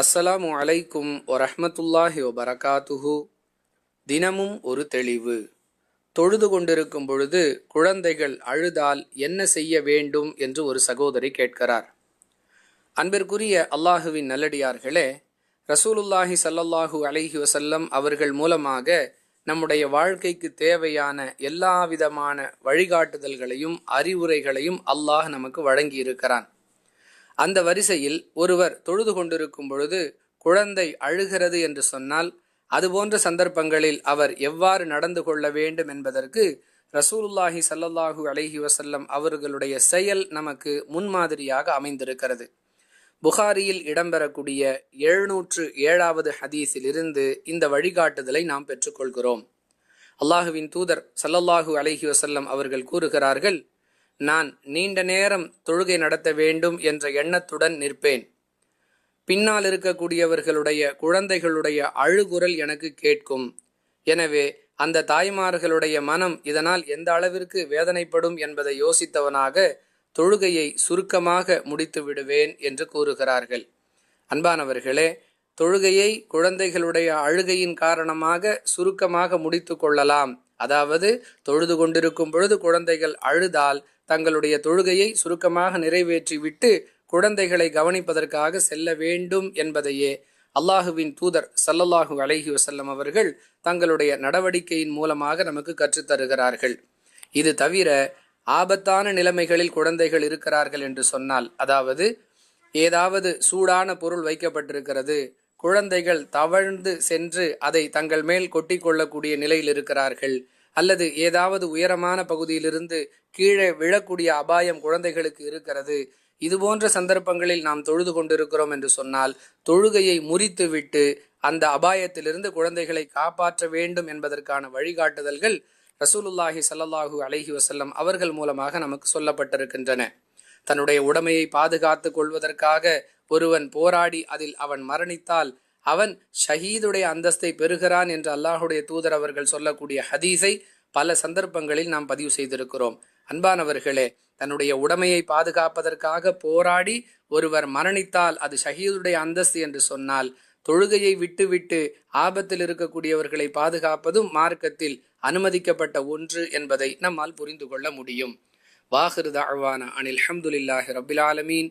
அஸ்ஸலாமு அலைக்கும் வரஹ்மத்துல்லாஹி வபரகாத்துஹு. தினமும் ஒரு தெளிவு. தொழுது கொண்டிருக்கும் பொழுது குழந்தைகள் அழுதால் என்ன செய்ய வேண்டும் என்று ஒரு சகோதரி கேட்கிறார். அன்பிற்குரிய அல்லாஹுவின் நல்லடியார்களே ரசூலுல்லாஹி சல்லல்லாஹூ அலைஹி வசல்லம் அவர்கள் மூலமாக நம்முடைய வாழ்க்கைக்கு தேவையான எல்லா விதமான வழிகாட்டுதல்களையும் அறிவுரைகளையும் அல்லாஹ் நமக்கு வழங்கியிருக்கிறான். அந்த வரிசையில் ஒருவர் தொழுது கொண்டிருக்கும் பொழுது குழந்தை அழுகிறது என்று சொன்னால் அதுபோன்ற சந்தர்ப்பங்களில் அவர் எவ்வாறு நடந்து கொள்ள வேண்டும் என்பதற்கு ரசூலுல்லாஹி சல்லல்லாஹு அலஹி வசல்லம் அவர்களுடைய செயல் நமக்கு முன்மாதிரியாக அமைந்திருக்கிறது. புகாரியில் இடம்பெறக்கூடிய எழுநூற்று ஏழாவது ஹதீஸில் இருந்து இந்த வழிகாட்டுதலை நாம் பெற்றுக்கொள்கிறோம். அல்லாஹுவின் தூதர் சல்லல்லாஹு அலஹி வசல்லம் அவர்கள் கூறுகிறார்கள் நான் நீண்ட நேரம் தொழுகை நடத்த வேண்டும் என்ற எண்ணத்துடன் நிற்பேன். பின்னால் இருக்கக்கூடியவர்களுடைய குழந்தைகளுடைய அழுகுரல் எனக்கு கேட்கும். எனவே அந்த தாய்மார்களுடைய மனம் இதனால் எந்த அளவிற்கு வேதனைப்படும் என்பதை யோசித்தவனாக தொழுகையை சுருக்கமாக முடித்து விடுவேன் என்று கூறுகிறார்கள். அன்பானவர்களே தொழுகையை குழந்தைகளுடைய அழுகையின் காரணமாக சுருக்கமாக முடித்து கொள்ளலாம். அதாவது தொழுது கொண்டிருக்கும் பொழுது குழந்தைகள் அழுதால் தங்களுடைய தொழுகையை சுருக்கமாக நிறைவேற்றிவிட்டு குழந்தைகளை கவனிப்பதற்காக செல்ல வேண்டும் என்பதையே அல்லாஹுவின் தூதர் சல்லல்லாஹு அலஹி வசல்லம் அவர்கள் தங்களுடைய நடவடிக்கையின் மூலமாக நமக்கு கற்றுத்தருகிறார்கள் இது தவிர ஆபத்தான நிலைமைகளில் குழந்தைகள் இருக்கிறார்கள் என்று சொன்னால் அதாவது ஏதாவது சூடான பொருள் வைக்கப்பட்டிருக்கிறது குழந்தைகள் தவழ்ந்து சென்று அதை தங்கள் மேல் கொட்டிக்கொள்ளக்கூடிய நிலையில் இருக்கிறார்கள் அல்லது ஏதாவது உயரமான பகுதியிலிருந்து கீழே விழக்கூடிய அபாயம் குழந்தைகளுக்கு இருக்கிறது. இது போன்ற சந்தர்ப்பங்களில் நாம் தொழுது கொண்டிருக்கிறோம் என்று சொன்னால் தொழுகையை முறித்துவிட்டு அந்த அபாயத்திலிருந்து குழந்தைகளை காப்பாற்ற வேண்டும் என்பதற்கான வழிகாட்டுதல்கள் ரசூலுல்லாஹி சல்லாஹூ அலஹி வசல்லம் அவர்கள் மூலமாக நமக்கு சொல்லப்பட்டிருக்கின்றன. தன்னுடைய உடமையை பாதுகாத்துக் கொள்வதற்காக ஒருவன் போராடி அதில் அவன் மரணித்தால் அவன் ஷஹீதுடைய அந்தஸ்தை பெறுகிறான் என்று அல்லாஹுடைய தூதர் அவர்கள் சொல்லக்கூடிய ஹதீஸை பல சந்தர்ப்பங்களில் நாம் பதிவு செய்திருக்கிறோம். அன்பானவர்களே தன்னுடைய உடமையை பாதுகாப்பதற்காக போராடி ஒருவர் மரணித்தால் அது ஷஹீதுடைய அந்தஸ்து என்று சொன்னால் தொழுகையை விட்டுவிட்டு ஆபத்தில் இருக்கக்கூடியவர்களை பாதுகாப்பதும் மார்க்கத்தில் அனுமதிக்கப்பட்ட ஒன்று என்பதை நம்மால் புரிந்து கொள்ள முடியும். வாஹிரு தாழ்வான அனில் அஹமதுல்லாஹி ரபில் ஆலமீன்.